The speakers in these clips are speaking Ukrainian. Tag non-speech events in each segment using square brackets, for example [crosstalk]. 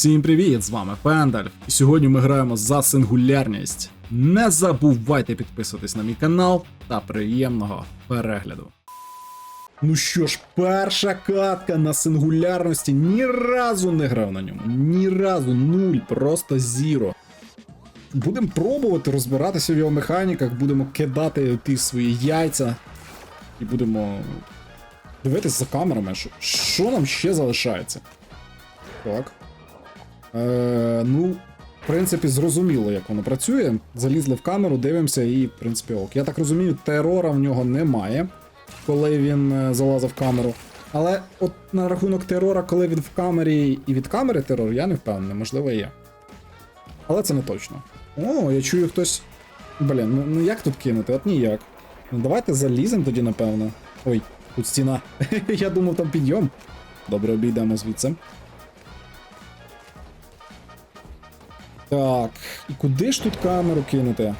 Всім привіт! З вами Пендальф. І сьогодні ми граємо за сингулярність. Не забувайте підписуватись на мій канал та приємного перегляду. Ну що ж, перша катка на сингулярності ні разу не грав на ньому. Ні разу, нуль, просто зіро. Будемо пробувати розбиратися в його механіках, будемо кидати ті свої яйця і будемо дивитись за камерами, що, що нам ще залишається. Так. Е, ну, в принципі, зрозуміло, як воно працює. Залізли в камеру, дивимося, і, в принципі, ок. Я так розумію, терора в нього немає, коли він е, залазив в камеру. Але от на рахунок терора, коли він в камері і від камери терор, я не впевнений, можливо, є. Але це не точно. О, я чую хтось. Блін, ну, ну як тут кинути? От ніяк. Ну давайте заліземо тоді, напевно. Ой, тут стіна. [laughs] я думав, там підйом. Добре, обійдемо звідси. Так, і куди ж тут камеру кинути?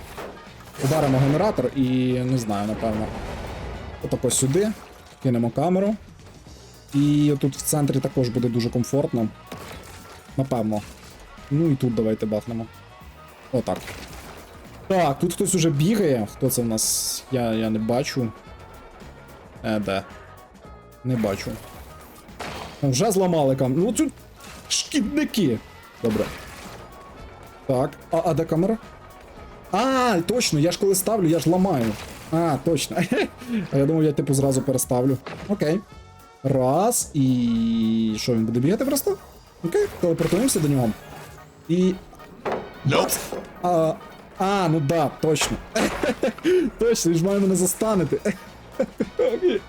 Ударимо генератор і не знаю, напевно. Отако сюди. Кинемо камеру. І тут в центрі також буде дуже комфортно. Напевно. Ну і тут давайте бахнемо. Отак. Так, тут хтось уже бігає. Хто це в нас? Я, я не бачу. Е, де? Не бачу. Вже зламали кам. Ну тут шкідники. Добре. Так, а, а де камера? А, точно, я ж коли ставлю, я ж ламаю. А, точно. [laughs] А я думав, я типу зразу переставлю. Окей. Раз. І. Що, він буде бігати просто? Окей, телепортуємося до нього. І. Nope. А, а, ну да, точно. [laughs] точно, він ж має мене застанити. [laughs] Окей.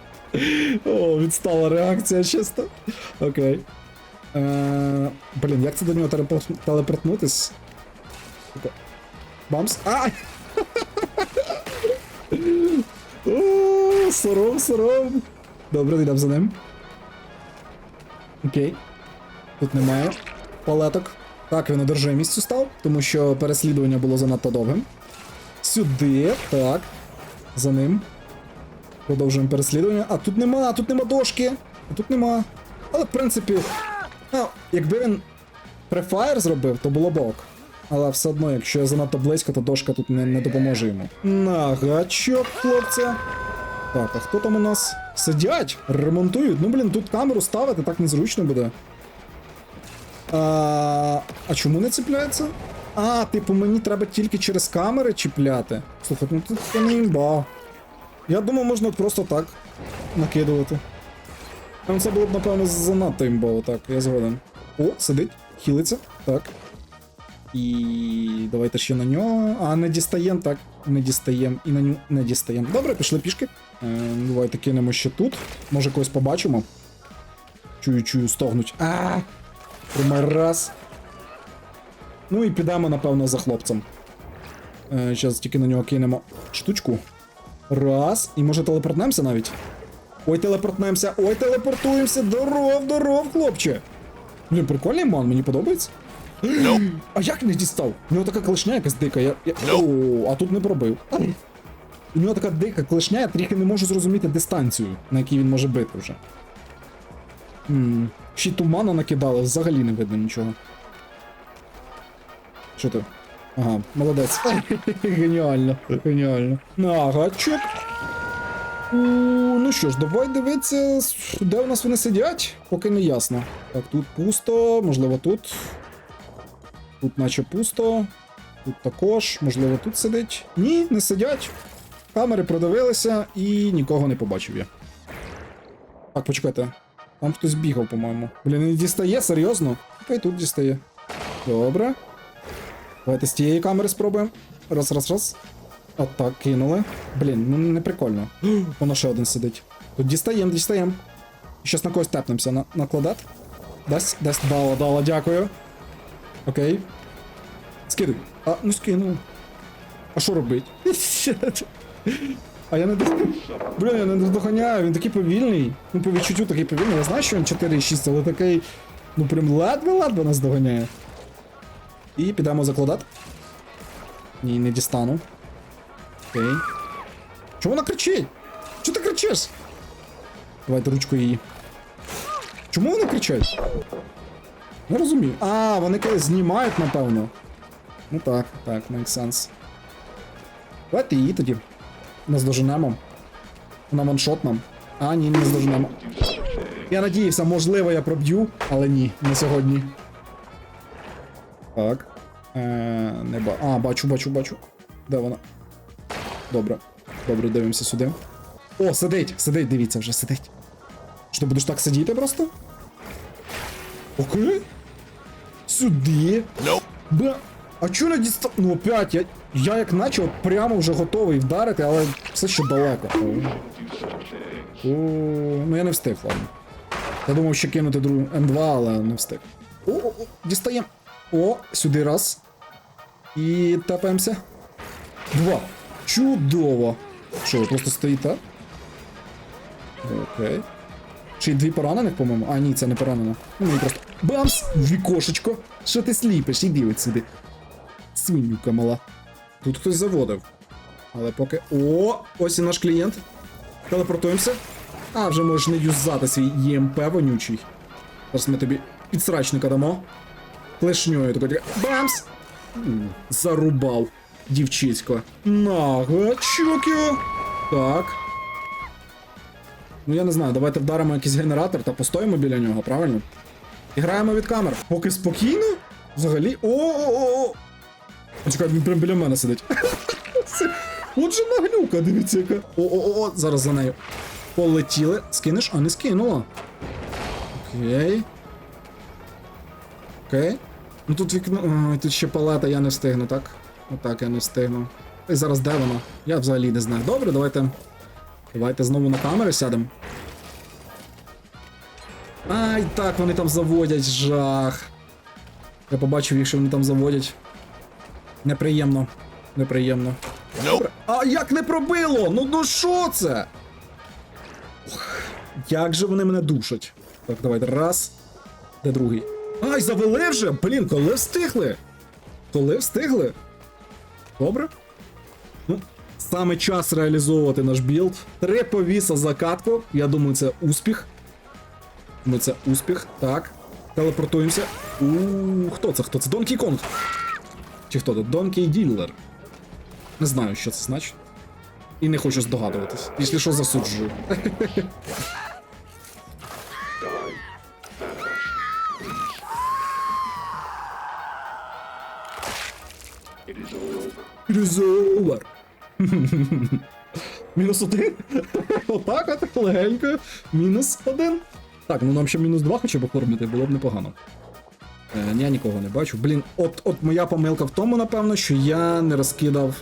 О, відстала реакція чисто. Окей. Е, блін, як це до нього телепорт- телепортнутись? Бамс. А! [laughs] О, сором, сором. Добре, йдемо за ним. Окей. Тут немає палеток. Так, він одержимістю став, тому що переслідування було занадто довгим. Сюди, так. За ним. Продовжуємо переслідування. А тут нема, тут нема дошки. А тут нема. Але в принципі. Ну, якби він префаєр зробив, то було б ок. Але все одно, якщо я занадто близько, то дошка тут не, не допоможе йому. На гачок, хлопця. Так, а хто там у нас? Сидять, ремонтують. Ну, блін, тут камеру ставити так незручно буде. А, а чому не цепляється? А, типу, мені треба тільки через камери чіпляти. Слухай, ну тут не імба. Я думав, можна просто так накидувати. Там це було б, напевно, занадто імбово, так, я згоден. О, сидить, хілиться, так. І давайте ще на нього. А, не дістаєм, так. Не дістаєм. І на нього не дістаєм. Добре, пішли пішки. Е, давайте кинемо ще тут. Може когось побачимо. Чую, чую, стогнуть. А! Тримай раз. Ну і підемо, напевно, за хлопцем. Е, Зараз тільки на нього кинемо штучку. Раз. І може телепортнемося навіть. Ой, телепортнемося, ой, телепортуємося. Здоров, здоров, хлопче. Блін, прикольний ман, мені подобається. Nope. [gasps] А як не дістав? У нього така клешня якась дика. Я, я... Ну. О, а тут не пробив. У нього така дика клешня, я трохи не можу зрозуміти дистанцію, на якій він може бити вже. Хм. Ще й туману накидали, взагалі не видно нічого. Що ти? Ага, молодець. [laughs] Геніально, геніально. На, гачок. Ну що ж, давай дивитися, де у нас вони сидять, поки не ясно. Так, тут пусто, можливо, тут. Тут наче пусто. Тут також, можливо, тут сидить. Ні, не сидять. Камери продивилися і нікого не побачив я. Так, почекайте. Там хтось бігав, по-моєму. Блін, не дістає, серйозно? Окей, тут дістає. Добре. Давайте з тієї камери спробуємо. Раз, раз, раз. От так, кинули. Блін, ну не прикольно. [gasps] Воно ще один сидить. Тут дістаєм, дістаєм. Щас на когось тепнемося. На, накладат. Дасть, дасть, дала, дала, дякую. Окей. Скидуй. А, ну скинув. А що робить? А я не Блін, я не доганяю, він такий повільний. Ну, по відчуттю такий повільний. Я знаю, що він 4,6, але такий. Ну прям ледве-ледве нас доганяє. І підемо закладати. Ні, не дістану. Окей. Чому вона кричить? Чого ти кричиш? Давайте ручку її. Чому вони кричать? Не розумію. А, вони знімають, напевно. Ну так, так, make sense. Давайте її тоді. Наздоженемо. Вона ваншот нам. А, ні, не здоженемо. Я надіявся, можливо, я проб'ю, але ні, не сьогодні. Так. Е, не ба. А, бачу, бачу, бачу. Де вона? Добре. Добре, дивимося сюди. О, сидить, сидить, дивіться, вже сидить. Що ти будеш так сидіти просто? Окей. Сюди. Бля. А чого не дістав? Ну опять, я, я як наче прямо вже готовий вдарити, але все ще далеко. О. Ну я не встиг, ладно. Я думав ще кинути другу М2, але не встиг. О, о, о, дістаємо. О, сюди раз. І тапаємося. Два. Чудово. Що, ви просто стоїте? Окей. Чи й дві поранених, по-моєму? А, ні, це не поранено. Ну, мені просто. Бамс! Вікошечко! Що ти сліпиш? Іди от сюди. Свинюка мала. Тут хтось заводив. Але поки. О! Ось і наш клієнт. Телепортуємося. А, вже можеш не юзати свій ЄМП вонючий. Зараз ми тобі підсрачника дамо. Клешньою таке. Бамс! Зарубав. Дівчисько. Наго, чокіо. Так. Ну я не знаю, давайте вдаримо якийсь генератор та постоїмо біля нього, правильно? І граємо від камер. Поки спокійно? Взагалі. О-о-о! Чекай, він прям біля мене сидить. [laughs] От же наглюка, дивіться яка. О-о-о, зараз за нею. Полетіли. Скинеш, а не скинула. Окей. Окей. Ну тут вікно. Ой, тут ще палета, я не встигну, так? Отак я не встигну. І зараз де вона? Я взагалі не знаю. Добре, давайте. Давайте знову на камери сядемо. Ай, так, вони там заводять жах. Я побачив їх, що вони там заводять. Неприємно. Неприємно. Nope. А як не пробило? Ну ну що це? Ох, як же вони мене душать. Так, давайте. Раз. Де другий? Ай, завели вже! Блін, коли встигли? Коли встигли? Добре. Ну, саме час реалізовувати наш білд. Три повіса за катку. Я думаю, це успіх. Ну, це успіх. Так. Телепортуємося. У хто це? Хто це? Донкі Конг. Чи хто тут? Донкey Ділер. Не знаю, що це значить. І не хочу здогадуватись. Якщо що, засуджую. Over. Мінус один. Отак от легенько. Мінус один. Так, ну нам ще мінус два хоча б оформити, було б непогано. Е, я нікого не бачу. Блін, от, от моя помилка в тому, напевно, що я не розкидав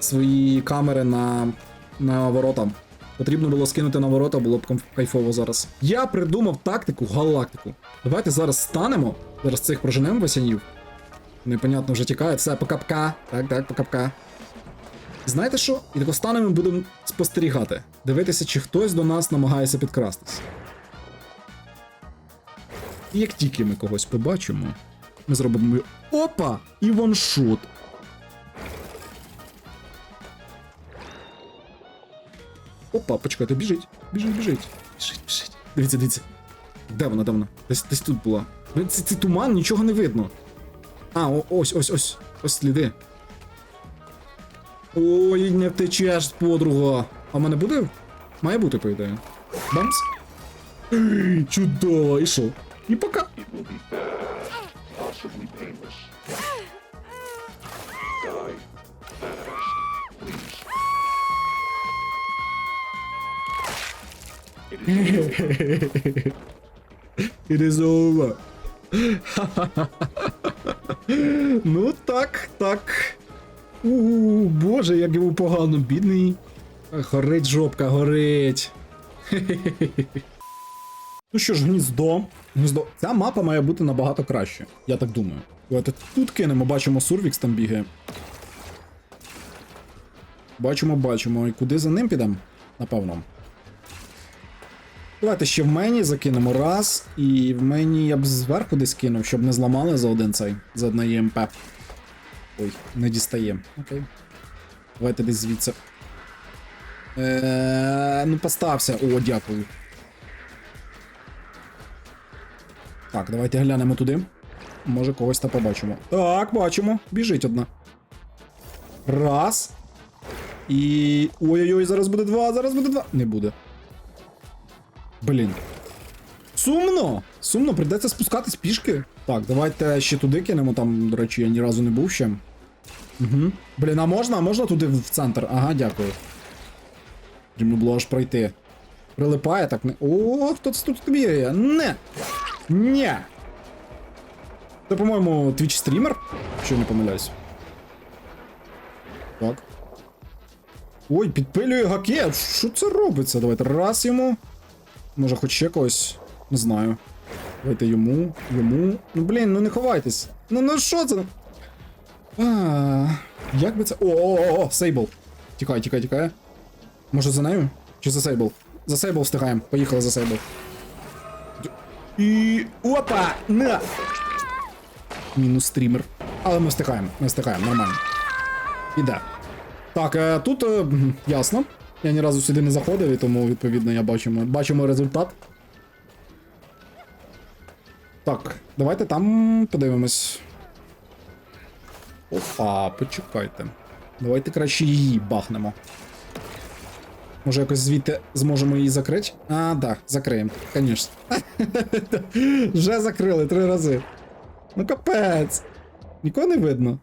свої камери на, на ворота. Потрібно було скинути на ворота, було б кайфово зараз. Я придумав тактику галактику. Давайте зараз станемо. Зараз цих проженемо весянів. Непонятно вже тікає. Все, покапка. Так, так, покапка. Знаєте що? І тако станемо і будемо спостерігати. Дивитися, чи хтось до нас намагається підкрастись. І як тільки ми когось побачимо, ми зробимо. Опа! І ваншот. Опа, почекайте, біжить, біжить, біжить. Біжить, біжить. Дивіться, дивіться. Де вона, де вона? Десь, десь тут була. Це, це туман, нічого не видно. А, о, ось, ось, ось. Ось сліди. Ой, не втечеш, подруга. А в мене буде? Має бути, по ідеї. Бамс. Чудово, і що? І пока. [laughs] It is over. [laughs] ну так, так. У, боже, як йому погано, бідний. Горить жопка, горить. [laughs] ну що ж, гніздо. Гніздо. Ця мапа має бути набагато краще, я так думаю. Давайте тут кинемо, бачимо, Сурвікс там бігає. Бачимо, бачимо. І куди за ним підемо? Напевно. Давайте ще в мені закинемо раз. І в мені я б зверху десь кинув, щоб не зламали за один цей, за одне ЄМП. Ой, не дістає. Окей. Давайте десь звідси. Е, ну, постався. О, дякую. Так, давайте глянемо туди. Може, когось та побачимо. Так, бачимо. Біжить одна. Раз. І. Ой-ой-ой, зараз буде два, зараз буде два. Не буде. Блін. Сумно! Сумно, прийдеться спускатись пішки. Так, давайте ще туди кинемо. Там, до речі, я ні разу не був ще. Угу. Блін, а можна? А можна туди в центр? Ага, дякую. Потрібно було аж пройти. Прилипає так не. О, хто це тут бігає? Не! Ні! Це, по-моєму, твіч стрімер, якщо не помиляюсь. Так. Ой, підпилює гаке. Що це робиться? Давайте раз йому. Може, хоч ще когось. Не знаю. Давайте йому, йому. Ну блін, ну не ховайтесь. Ну ну що це? А, як би це. О, Сейбл. Тікай, тікай, тікай. Може за нею? Чи за Сейбл? За Сейбл встигаємо. Поїхали за Сейбл. І. Опа! На! Мінус стрімер. Але ми встигаємо, ми встигаємо, нормально. Іде. Так, е, тут е, ясно. Я ні разу сюди не заходив, і тому, відповідно, я бачимо, бачимо результат. Так, давайте там подивимось. Опа, почекайте. Давайте краще її бахнемо. Може якось звідти зможемо її закрити? А, да, закриємо, звісно. [laughs] Вже закрили три рази. Ну капець. Нікого не видно.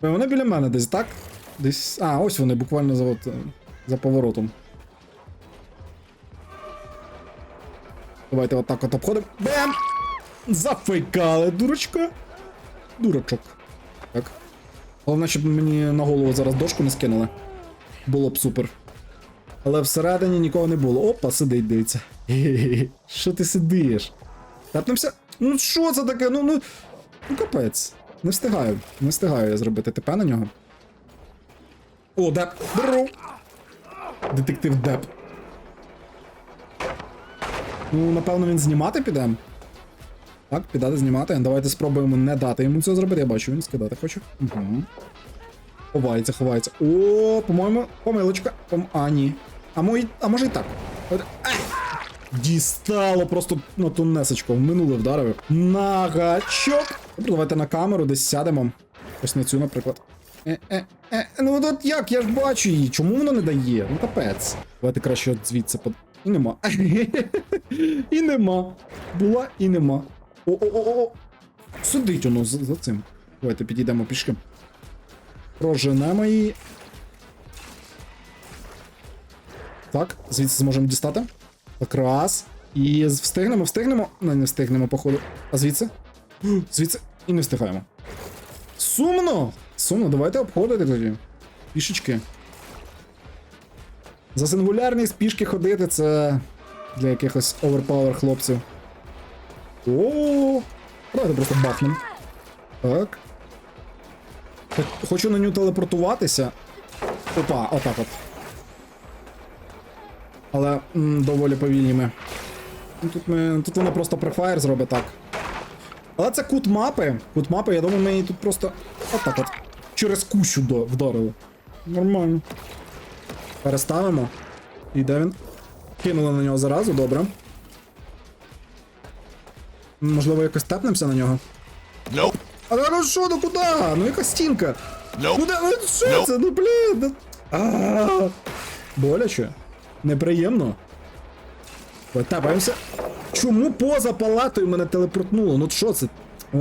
Вони біля мене десь, так? Десь. А, ось вони, буквально за, от, за поворотом. Давайте отак от обходимо. Бем! Зафейкали, дурочка. Дурочок. Так. Головне, щоб мені на голову зараз дошку не скинули. Було б супер. Але всередині нікого не було. Опа, сидить, дивиться. [laughs] Що ти сидиш? Тапнемося? Ну що це таке? Ну, ну. Ну капець. Не встигаю. Не встигаю я зробити ТП на нього. О, деп. Беру. Детектив Деп. Ну, напевно, він знімати піде. Так, піде знімати. Давайте спробуємо не дати йому цього зробити. Я бачу, він скидати хоче. Угу. Ховається, ховається. О, по-моєму, помилочка. Пом... А, ні. А, мой... а може і так. Дістало просто на тунесочку. В минуле вдарив. На гачок. Добре, давайте на камеру десь сядемо. Ось на цю, наприклад. Е, е, е, ну от як, я ж бачу її. Чому воно не дає? Ну капець. Давайте краще от звідси под. І нема. [laughs] і нема. Була і нема. О-о-о-о. Сидить воно за цим. Давайте підійдемо пішки. Проженемо її. Так, звідси зможемо дістати. Так, раз. І встигнемо, встигнемо. Не, не встигнемо, походу. А звідси? Звідси. І не встигаємо. Сумно! Сумно, давайте обходити тоді. Пішечки. За сингулярність пішки ходити це для якихось оверпауер хлопців. О, давайте просто бахнем. Так. Хо- Хочу на нього телепортуватися. Опа, отак от. Але м, доволі повільні ми. Тут ми. Тут воно просто префайр зробить так. Але це кут мапи. Кут мапи, я думаю, ми її тут просто. Отак от. Через кущу вдарили. Нормально. Переставимо. І де він? Кинули на нього заразу, добре. Можливо, якось тепнемося на нього. Nope. А ну що, ну куди? Ну яка стінка? Nope. Ну де, ну що це? Ну блін. Ну... А, Боляче. Неприємно. Тапаємося. Чому поза палатою мене телепортнуло? Ну що це? О...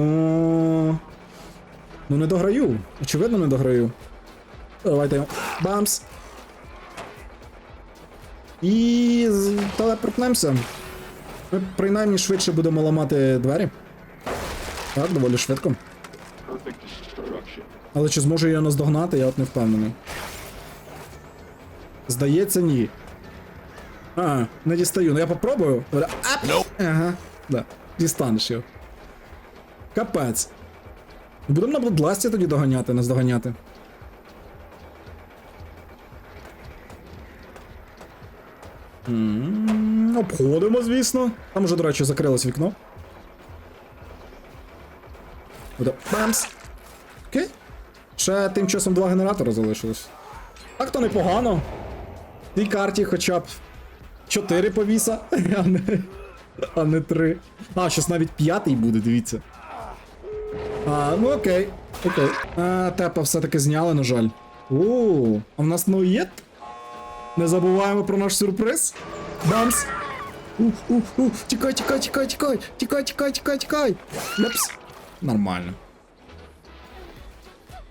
Ну не дограю. Очевидно, не дограю. Давайте. Бамс. І телепортнемося. Ми принаймні швидше будемо ламати двері. Так, доволі швидко. Але чи зможу я наздогнати, я от не впевнений. Здається, ні. А, не дістаю. Ну я попробую. Ап! Nope. Ага, да. Дістанеш його. Капець. Будемо на Бладласті тоді доганяти, наздоганяти. М, Обходимо, звісно. Там уже, до речі, закрилось вікно. Буде. Бамс! Ще тим часом два генератори залишилось. Так то непогано. В цій карті хоча б 4 повіса, [laughs] а не, А не три. А, щось навіть п'ятий буде, дивіться. А, ну окей. Окей. А, тепа все-таки зняли, на жаль. О, а в нас ноєт? Не забуваємо про наш сюрприз. Бамс. Ух, ух, ух. Тікай, тікай, тікай, тікай. Тікай, тікай, тікай, тікай. Ляпс. Нормально.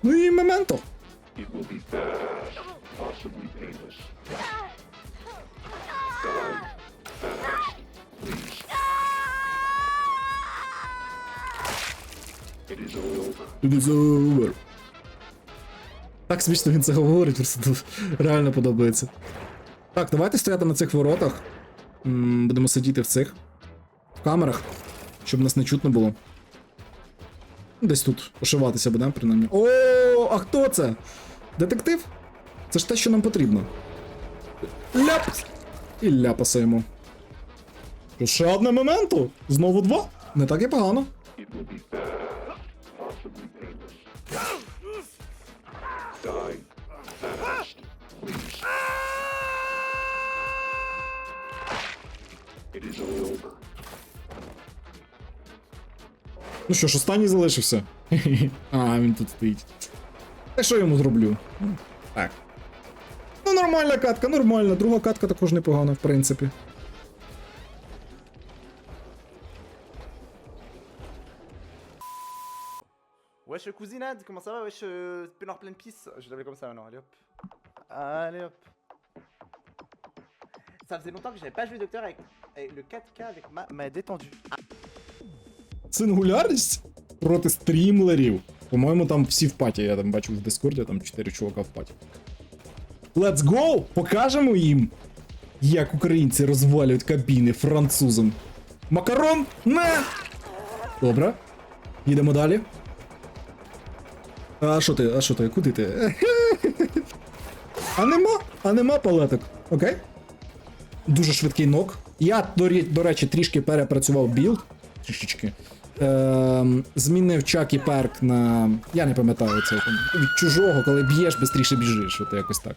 Ну і мементо. It is over. Так смішно він це говорить, просто тут реально подобається. Так, давайте стояти на цих воротах. М, Будемо сидіти в цих в камерах, щоб нас не чутно було. Десь тут ошиватися будемо, принаймні. О, а хто це? Детектив? Це ж те, що нам потрібно. Ляп! І ляпасаємо. Ще одне моменту? Знову два? Не так і погано. Ну що ж, останній залишився. а, він тут стоїть. Та що я йому зроблю? Ну, Так. Ну, нормальна катка, нормальна. Друга катка також непогана, в принципі. Wesh cousinade, comment ça va Wesh euh, peignoir pleine pisse Je l'appelle comme ça maintenant, allez hop. Allez hop. Ça faisait longtemps que j'avais pas joué docteur avec, avec le 4K avec ma, ma détendue. Сингулярність проти стрімлерів. По-моєму, там всі в паті. Я там бачив в Дискорді, там 4 чувака в паті. Let's go! Покажемо їм, як українці розвалюють кабіни французам. Макарон! Не! Добре. Їдемо далі. А що ти? А що ти? Куди ти? А нема? А нема палеток. Окей. Дуже швидкий нок. Я, до, речі, трішки перепрацював білд. Трішечки. Ем, змінив чак і перк на. Я не пам'ятаю це. Від чужого, коли б'єш, швидше біжиш. От якось так.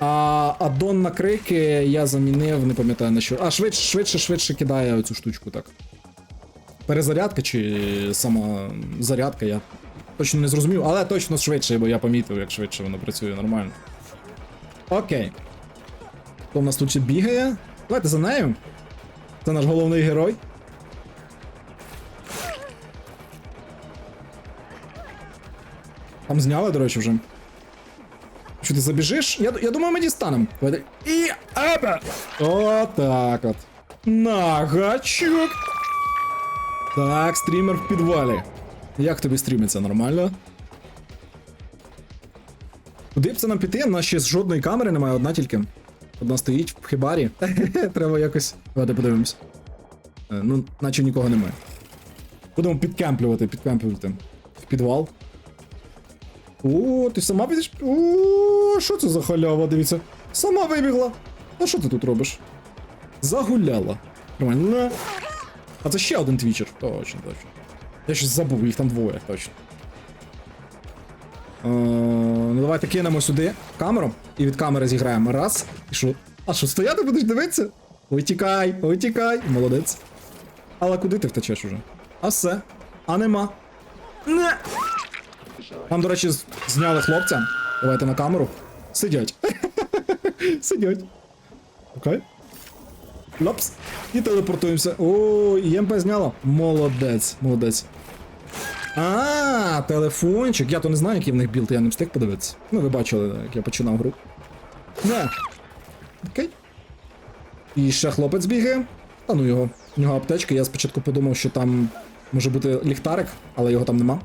А аддон на крики я замінив, не пам'ятаю на що. А, швидше, швидше, швидше кидає оцю штучку, так. Перезарядка чи сама зарядка, я точно не зрозумів, але точно швидше, бо я помітив, як швидше воно працює нормально. Окей. Хто в нас тут ще бігає? Давайте за нею. Це наш головний герой. Там зняли, до речі, вже. Що ти забіжиш? Я, я думаю, ми дістанемо. І. Апа! Отак от. На. Так, стрімер в підвалі. Як тобі стрімиться? Нормально? Куди б це нам піти? У нас ще жодної камери немає, одна тільки. Одна стоїть в хибарі. [laughs] Треба якось. Давайте подивимось. Е, Ну, наче нікого немає. Будемо підкемплювати, підкемплювати. В підвал. О, ти сама підеш? О, що це за халява, дивіться. Сама вибігла. А що ти тут робиш? Загуляла. Нормально. А це ще один твічер. Точно, точно. Я щось забув, їх там двоє, точно. Е, ну давайте кинемо сюди камеру і від камери зіграємо. Раз. І що? А що, стояти будеш дивитися? Ой, тікай, ой, тікай. Молодець. Але куди ти втечеш уже? А все. А нема. Не. Там, до речі, зняли хлопця. Давайте на камеру. Сидять. [laughs] Сидять. Окей. Лапс. І телепортуємося. О, ЄМП зняло. Молодець, молодець. А, телефончик. Я то не знаю, який в них білд, я не встиг подивитися. Ну, ви бачили, як я починав гру. Не. Окей. І ще хлопець бігає. Та ну його. У нього аптечка. Я спочатку подумав, що там може бути ліхтарик, але його там нема.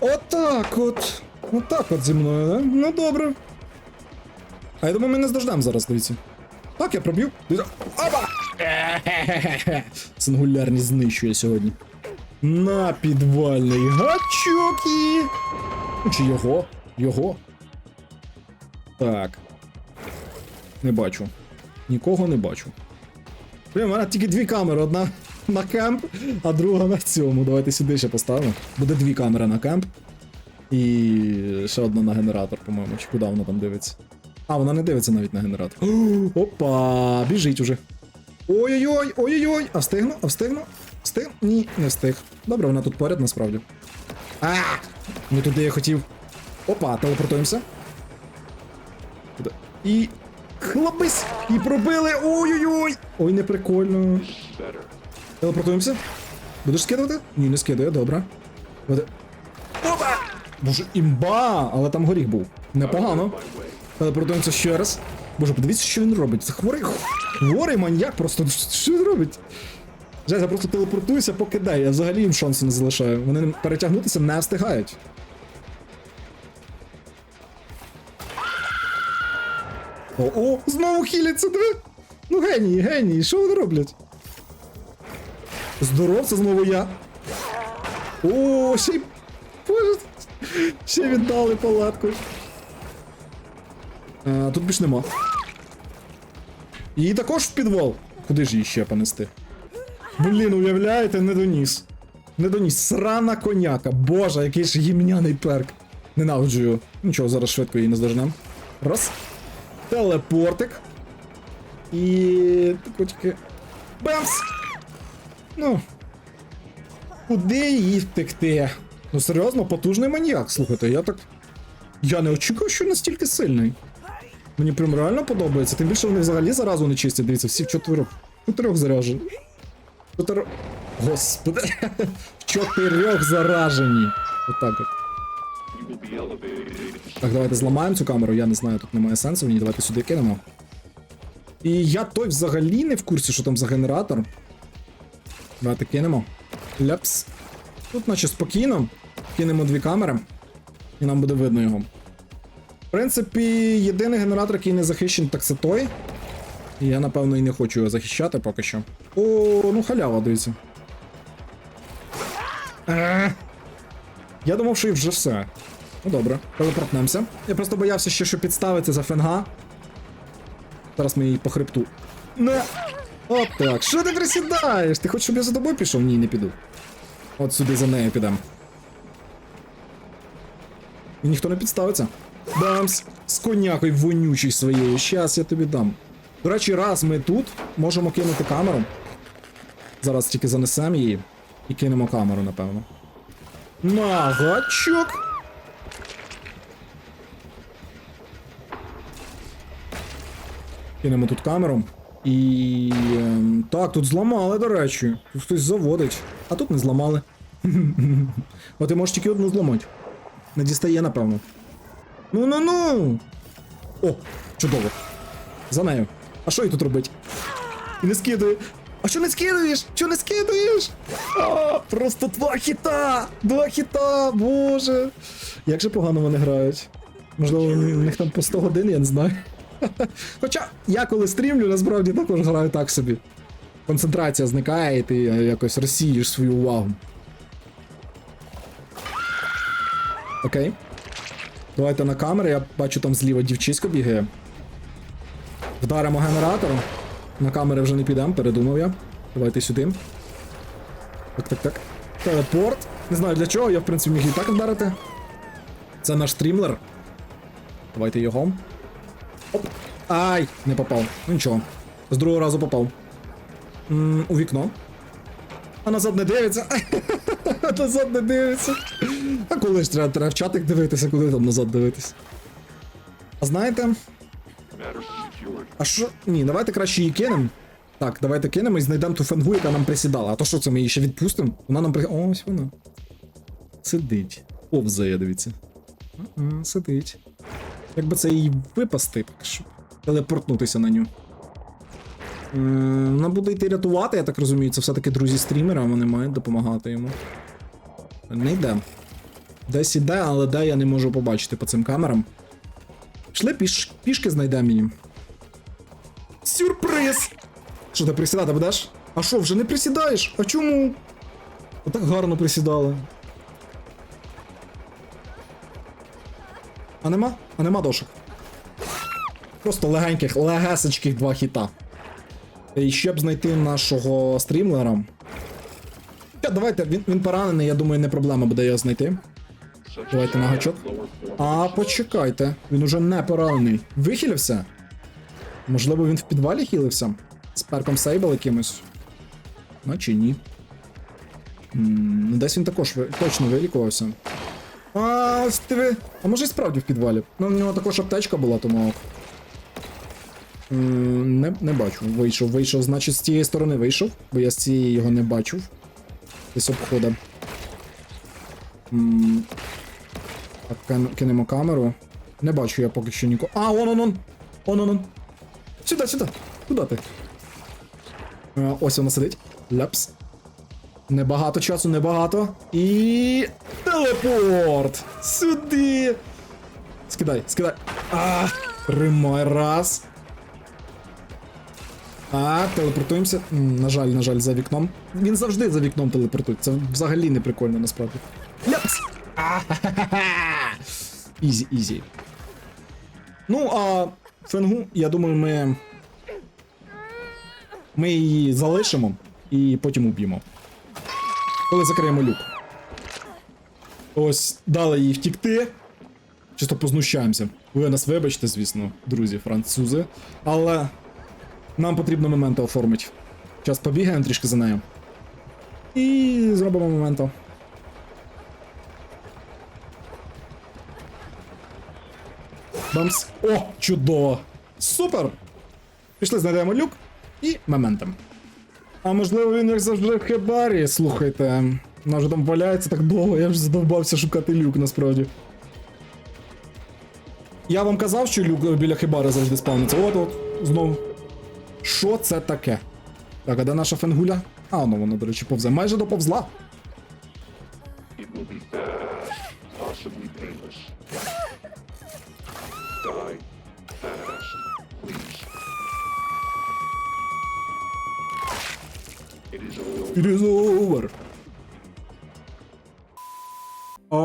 Отак от. Отак от зі мною, да? Ну добре. А я думаю, ми не здождемо зараз, дивіться. Так, я проб'ю. Опа! Сингулярність знищує сьогодні. На підвальний гачок і... Чи його? Його? Так. Не бачу. Нікого не бачу. Блін, у мене тільки дві камери, одна на кемп, а друга на цьому. Давайте сюди ще поставимо. Буде дві камери на кемп. І ще одна на генератор, по-моєму. Чи куди вона там дивиться? А, вона не дивиться навіть на генератор. [gasps] Опа, біжить уже. Ой-ой-ой, ой-ой-ой, а встигну, а встигну? Встиг? Ні, не встиг. Добре, вона тут поряд насправді. А! Не туди я хотів. Опа, телепортуємося. І. Хлопись! І пробили! Ой-ой-ой! Ой, не прикольно. Телепортуємося. Будеш скидувати? Ні, не скидає, добре. Буде. Опа! Боже, імба! Але там горіх був. Непогано. Телепортуємося ще раз. Боже, подивіться, що він робить. Це хворий. Хворий маньяк просто. Що він робить? Жесть, я просто телепортуюся, покидаю. Я взагалі їм шансу не залишаю. Вони перетягнутися не встигають. О, о, знову хіляться, диви! Ну генії, генії, що вони роблять? Здоров, це знову я. О, ще й. Боже, ще віддали палатку. А, тут більш нема. І також в підвал. Куди ж її ще понести? Блін, уявляєте, не доніс. Не доніс. Срана коняка. Боже, який ж гімняний перк. Ненавиджу його. Нічого, зараз швидко її наздожнем. Раз. Телепортик. І. Котики. Бамс! Ну. Куди її втекти? Ну серйозно, потужний маніяк, слухайте, я так. Я не очікував, що настільки сильний. Мені прям реально подобається. Тим більше вони взагалі заразу не чистять. Дивіться, всі в чотирьох. Чотирьох заряжені. Чотири... Господи. В [laughs] чотирьох заражені. Отак от. Так, давайте зламаємо цю камеру. Я не знаю, тут немає сенсу. Мені давайте сюди кинемо. І я той взагалі не в курсі, що там за генератор. Давайте кинемо. Ляпс. Тут, наче спокійно. Кинемо дві камери. І нам буде видно його. В принципі, єдиний генератор, який не захищений, так це той. Я, напевно, і не хочу його захищати поки що. О, ну халява, дивіться. Е. Я думав, що і вже все. Ну добре, телепортнемося. Я просто боявся ще, що підставиться за фенга. Зараз ми її по хребту. Не! От так. Що ти присідаєш? Ти хочеш, щоб я за тобою пішов? Ні, не піду. От сюди за нею підемо. І ніхто не підставиться. Бамс! З конякою вонючий своєю. Щас я тобі дам. До речі, раз ми тут, можемо кинути камеру. Зараз тільки занесемо її і кинемо камеру, напевно. На, гачок! Кинемо тут камеру. І. ем, так, тут зламали, до речі. Тут хтось заводить. А тут не зламали. [laughs] От ти можеш тільки одну зламати. Не дістає, напевно. Ну ну ну. О, чудово. За нею. А що їй тут робить? Не скидує. А що не скидуєш? Що не скидуєш? А, просто два хіта! Два хіта! Боже! Як же погано вони грають. Можливо, у них там по 100 годин, я не знаю. [laughs] Хоча я коли стрімлю, насправді також граю так собі. Концентрація зникає, і ти якось розсієш свою увагу. Окей. Давайте на камери, я бачу там зліва дівчисько бігає. Вдаримо генератором. На камери вже не підемо, передумав я. Давайте сюди. Так, так, так. Телепорт. Не знаю для чого, я в принципі міг і так вдарити. Це наш стрімлер. Давайте його. Оп. Ай! Не попав. Ну нічого. З другого разу попав. м у вікно. А назад не дивиться. [laughs] назад не дивиться. А коли ж треба, треба в чатик дивитися, куди там назад дивитись. А знаєте, а що. Ні, давайте краще її кинемо. Так, давайте кинемо і знайдемо ту фенгу, яка нам присідала. А то що це ми її ще відпустимо? Вона нам при. О, ось вона. Сидить. Повзає, дивіться. Сидить. Якби це їй випасти, щоб телепортнутися на ню. Е, Вона буде йти рятувати, я так розумію. Це все-таки друзі стрімера, вони мають допомагати йому. Не йде. Десь іде, але де я не можу побачити по цим камерам. Пішли піш... пішки знайдемо її. Сюрприз! Що ти присідати будеш? А що, вже не присідаєш? А чому? Отак гарно присідали. А нема? А нема дошок. Просто легеньких, легесечких два хіта. І щоб знайти нашого стрімлера. Та, давайте, він, він поранений, я думаю, не проблема буде його знайти. Давайте на гачок. А, почекайте, він уже не поранений. Вихилився? Можливо, він в підвалі хілився? З перком Сейбл якимось. Ну чи ні. М, Ну, десь він також точно вилікувався. А. А може і справді в підвалі. Ну, в нього також аптечка була, тому. Не, не бачу. Вийшов, вийшов, значить, з тієї сторони вийшов, бо я з цієї його не бачив. Десь обхода. Так, кин- кинемо камеру. Не бачу я поки що нікого. А, он, он, он! Он, он, он. Сюди, сюди. Куди ти? Е, Ось вона сидить. Ляпс. Небагато часу, небагато. І. Телепорт! Сюди! Скидай, скидай. А, тримай раз. А, телепортуємося. М, На жаль, на жаль, за вікном. Він завжди за вікном телепортується. Це взагалі не прикольно насправді. Ляпс! А-ха-ха-ха! [laughs] Ізі, ізі. Ну, а фенгу, я думаю, ми. Ми її залишимо і потім уб'ємо. Коли закриємо люк. Ось дали їй втікти. Чисто познущаємося. Ви нас вибачте, звісно, друзі, французи. Але нам потрібно моменто оформити. Зараз побігаємо трішки за нею. І зробимо моменто. Бамс. О, чудово! Супер! Пішли, знайдемо люк і моментом. А можливо він як завжди в хебарі, слухайте. Вона вже там валяється так довго, я вже задовбався шукати люк насправді. Я вам казав, що люк е, біля хибари завжди спавниться. От от, знову. Що це таке? Так, а де наша фенгуля? А, ну вона, до речі, повзе. Майже доповзла. It will be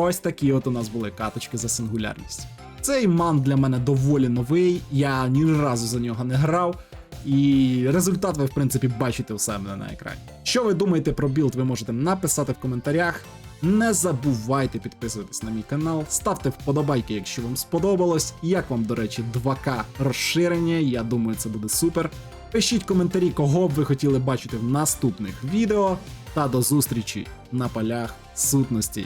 Ось такі от у нас були каточки за сингулярність. Цей ман для мене доволі новий, я ні разу за нього не грав, і результат ви, в принципі, бачите у себе на екрані. Що ви думаєте про білд, ви можете написати в коментарях. Не забувайте підписуватись на мій канал, ставте вподобайки, якщо вам сподобалось. Як вам, до речі, 2К розширення, я думаю, це буде супер. Пишіть коментарі, кого б ви хотіли бачити в наступних відео. Та до зустрічі на полях сутності.